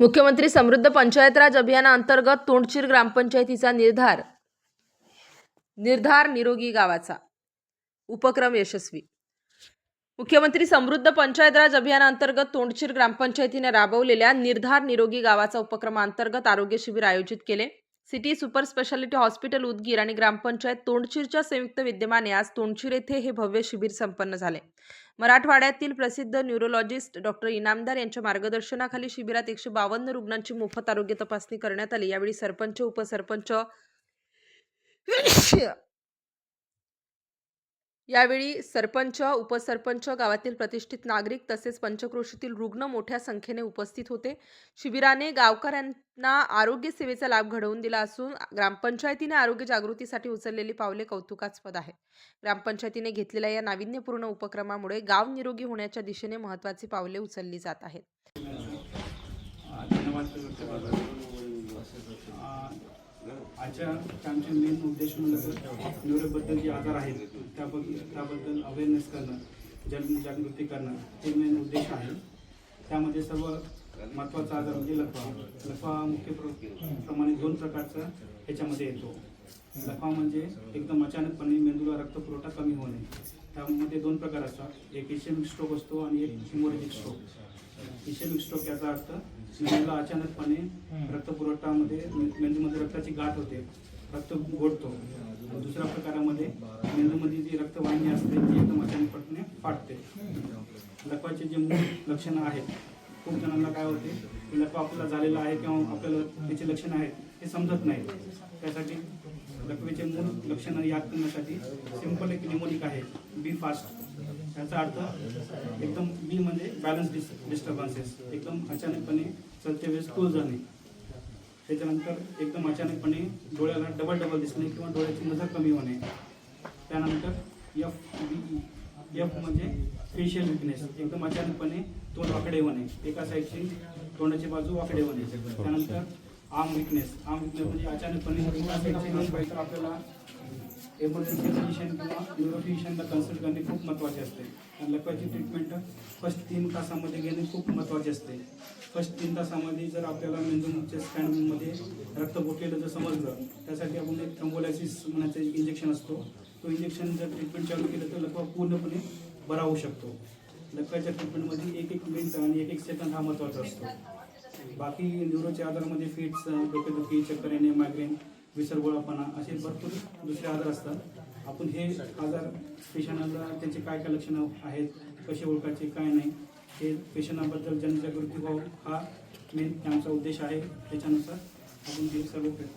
मुख्यमंत्री समृद्ध पंचायत राज अभियानाअंतर्गत तोंडशीर ग्रामपंचायतीचा निर्धार निर्धार निरोगी गावाचा. उपक्रम यशस्वी. मुख्यमंत्री समृद्ध पंचायत राज अभियानाअंतर्गत तोंडशीर ग्रामपंचायतीने राबवलेल्या निर्धार निरोगी गावाचा उपक्रमाअंतर्गत आरोग्य शिबिर आयोजित केले. City super speciality hospital Udgir आणि ग्रामपंचायत तोंडशीरच्या संयुक्त विद्यमाने आज तोंडशीर येथे हे भव्य शिबिर संपन्न झाले. मराठवाड्यातील प्रसिद्ध न्यूरोलॉजिस्ट डॉक्टर इनामदार यांच्या मार्गदर्शनाखाली शिबिरात एकशे बावन्न रुग्णांची मोफत आरोग्य तपासणी करण्यात आली. यावेळी सरपंच उपसरपंच यावेळी सरपंच उपसरपंच गावातील प्रतिष्ठित नागरिक तसेच पंचक्रोशीतील रुग्ण मोठ्या संख्येने उपस्थित होते. शिबिराने गावकऱ्यांना आरोग्य सेवेचा लाभ घडवून दिला असून ग्रामपंचायतीने आरोग्य जागृतीसाठी उचललेली पावले कौतुकास्पद आहे ग्रामपंचायतीने घेतलेल्या या नाविन्यपूर्ण उपक्रमामुळे गाव निरोगी होण्याच्या दिशेने महत्त्वाची पावले उचलली जात आहेत. धन्यवाद. आजच्या आमचे मेन उद्देश म्हणून न्यूरोबद्दल जे आजार आहेत त्याबद्दल त्याबद्दल अवेअरनेस करणं जनजागृती करणं हे मेन उद्देश आहे. त्यामध्ये सर्व महत्त्वाचा आजार म्हणजे लफा लफा मुख्य प्रमाणे दोन प्रकारचा ह्याच्यामध्ये येतो. लफा म्हणजे एकदम अचानकपणे मेंदूला रक्तपुरवठा कमी होणे. त्यामध्ये दोन प्रकार असतात. एक इशेमिक स्ट्रोक असतो आणि एक हिमोरेजिक स्ट्रोक इशेमिक स्ट्रोक याचा अर्थ मेंदूला अचानकपणे रक्तपुरवठामध्ये मेंदूमध्ये रक्ताची गाठ होते. रक्त गोडतो दुसऱ्या प्रकारामध्ये मेंदूमध्ये जी रक्तवाहिनी असते ती एकदम अचानकपणे फाटते. लकवाचे जे मूळ लक्षणं आहेत खूप जणांना काय होते की लकवा आपल्याला झालेला आहे किंवा आपल्याला त्याचे लक्षणं आहेत हे समजत नाही. त्यासाठी लकवेचे मूळ लक्षणं याद करण्यासाठी सिंपल एक निमोनिक आहे. बी फास्ट याचा अर्थ एकदम बी म्हणजे बॅलन्स डिस डिस्टर्बन्सेस एकदम अचानकपणे चलते वेळेस तोल जाणे. त्याच्यानंतर एकदम अचानकपणे डोळ्याला डबल डबल दिसणे किंवा डोळ्याची नजर कमी होणे. त्यानंतर एफ बी एफ म्हणजे फेशियल विकनेस एकदम अचानकपणे तोंड वाकडे होणे. एका साईडची तोंडाची बाजू वाकडे होणे. त्यानंतर आर्म विकनेस आर्म विकनेस म्हणजे अचानकपणे तर आपल्याला एमर्जन्सी फिजिशियन किंवा न्यूरोफिशियनला कन्सल्ट करणे खूप महत्त्वाचे असते. आणि लकवाची ट्रीटमेंट फर्स्ट तीन तासामध्ये घेणे खूप महत्त्वाचे असते. फर्स्ट तीन तासामध्ये जर आपल्याला मेंदूच्या स्कॅनमध्ये रक्त गोठलेलं जर समजलं त्यासाठी आपण एक थ्रम्बोलायसिस म्हणायचं एक इंजेक्शन असतो. तो इंजेक्शन जर ट्रीटमेंट चालू केलं तर लकवा पूर्णपणे बरा होऊ शकतो. लकवाच्या ट्रीटमेंटमध्ये एक एक मिनिट आणि एक एक सेकंद हा महत्त्वाचा असतो. बाकी न्यूरोच्या आजारामध्ये फिट्स डोकेदुखी चक्कर येणे मायग्रेन विसरगोळापणा असे भरपूर दुसरे आजार असतात. आपण हे आजार पेशंटला त्यांचे काय काय लक्षणं आहेत कसे ओळखायचे काय नाही हे पेशंटाबद्दल जनजागृती व्हावं हा मेन आमचा उद्देश आहे. त्याच्यानुसार आपण हे सर्व